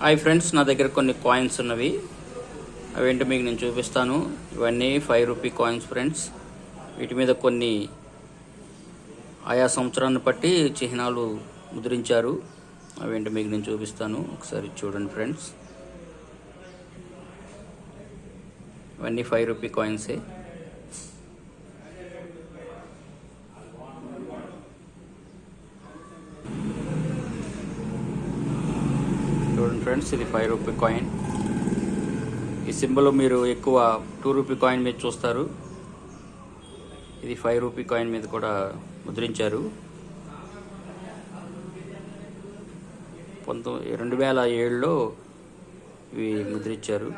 Hi friends నా దగ్గర కొన్ని కాయిన్స్ ఉన్నవి. అవేంటో మీకు నేను చూపిస్తాను. ఇవన్నీ ఫైవ్ రూపీ కాయిన్స్ ఫ్రెండ్స్ వీటి మీద కొన్ని ఆయా సంవత్సరాన్ని బట్టి చిహ్నాలు ముద్రించారు. అవేంటో మీకు నేను చూపిస్తాను. ఒకసారి చూడండి ఫ్రెండ్స్ ఇవన్నీ ఫైవ్ రూపీ కాయిన్సే చూడండి ఫ్రెండ్స్ ఇది ఫైవ్ రూపీ కాయిన్ ఈ సింబల్ మీరు ఎక్కువ టూ రూపీ కాయిన్ మీద చూస్తారు. ఇది ఫైవ్ రూపీ కాయిన్ మీద కూడా ముద్రించారు. పంతొమ్మిది రెండు వేల ఏడులో ఇవి ముద్రించారు.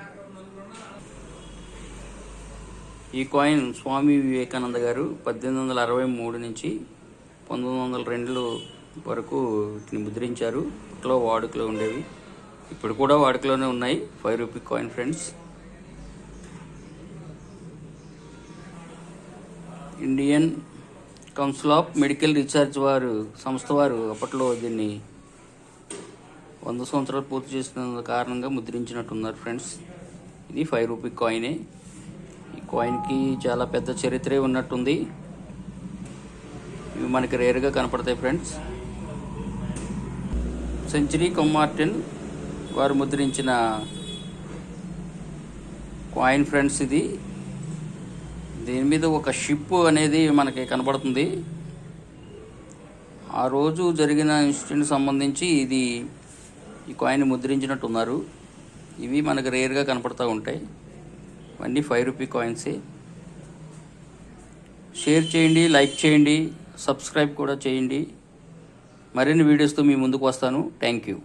ఈ కాయిన్ స్వామి వివేకానంద గారు పద్దెనిమిది వందల అరవై మూడు నుంచి పంతొమ్మిది వందల రెండు వరకు వీటిని ముద్రించారు. అప్పట్లో వాడుకలో ఉండేవి. ఇప్పుడు కూడా వాడుకలోనే ఉన్నాయి. Five rupee coin friends Indian Council of Medical Research వారు సంస్థ వారు అప్పట్లో దీన్ని వంద సంవత్సరాలు పూర్తి చేసిన కారణంగా ముద్రించినట్టున్నారు ఫ్రెండ్స్ ఇది ఫైవ్ రూపీ కాయినే ఈ కాయిన్కి చాలా పెద్ద చరిత్రే ఉన్నట్టుంది. ఇవి మనకి రేరుగా కనపడతాయి ఫ్రెండ్స్ సెంచరీ కొమ్మార్టెన్ వారు ముద్రించిన కాయిన్ ఫ్రెండ్స్ ఇది. దీని మీద ఒక షిప్ అనేది మనకి కనబడుతుంది. ఆ రోజు జరిగిన ఇన్సిడెంట్ సంబంధించి ఇది ఈ కాయిన్ ముద్రించినట్టున్నారు. ఇవి మనకు రేర్గా కనపడుతూ ఉంటాయి. ఇవన్నీ ఫైవ్ రూపీ కాయిన్సే. షేర్ చేయండి లైక్ చేయండి సబ్స్క్రైబ్ కూడా చేయండి. మరిన్ని వీడియోస్తో మీ ముందుకు వస్తాను. Thank you.